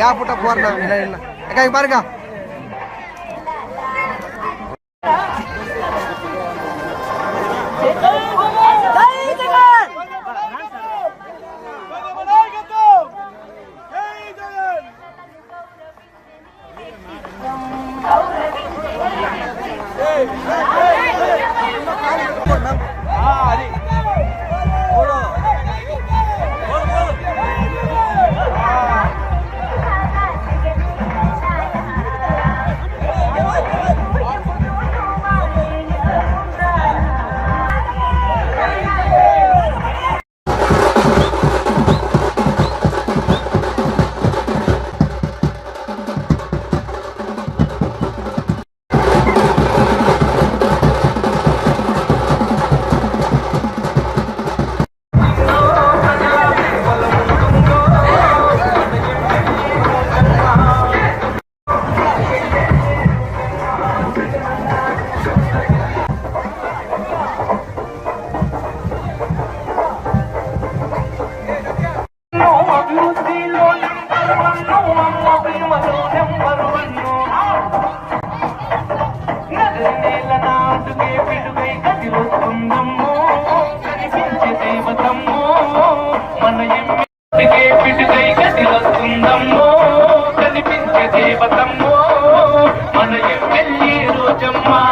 Gap விட்டா போறேன் இல்லை இல்லை. அக்கா பாருங்க. పన్నెండేళ్ళ నాటుకే పిడుగై కదిలొస్తుందమ్మో. కనిపించే దేవతమ్మో మన ఎంపికే పిడుగై కదిలొస్తుందమ్మో. కనిపించే దేవతమ్మో మన ఎమ్మెల్యే రోజమ్మా.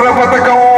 আমরা পতাকা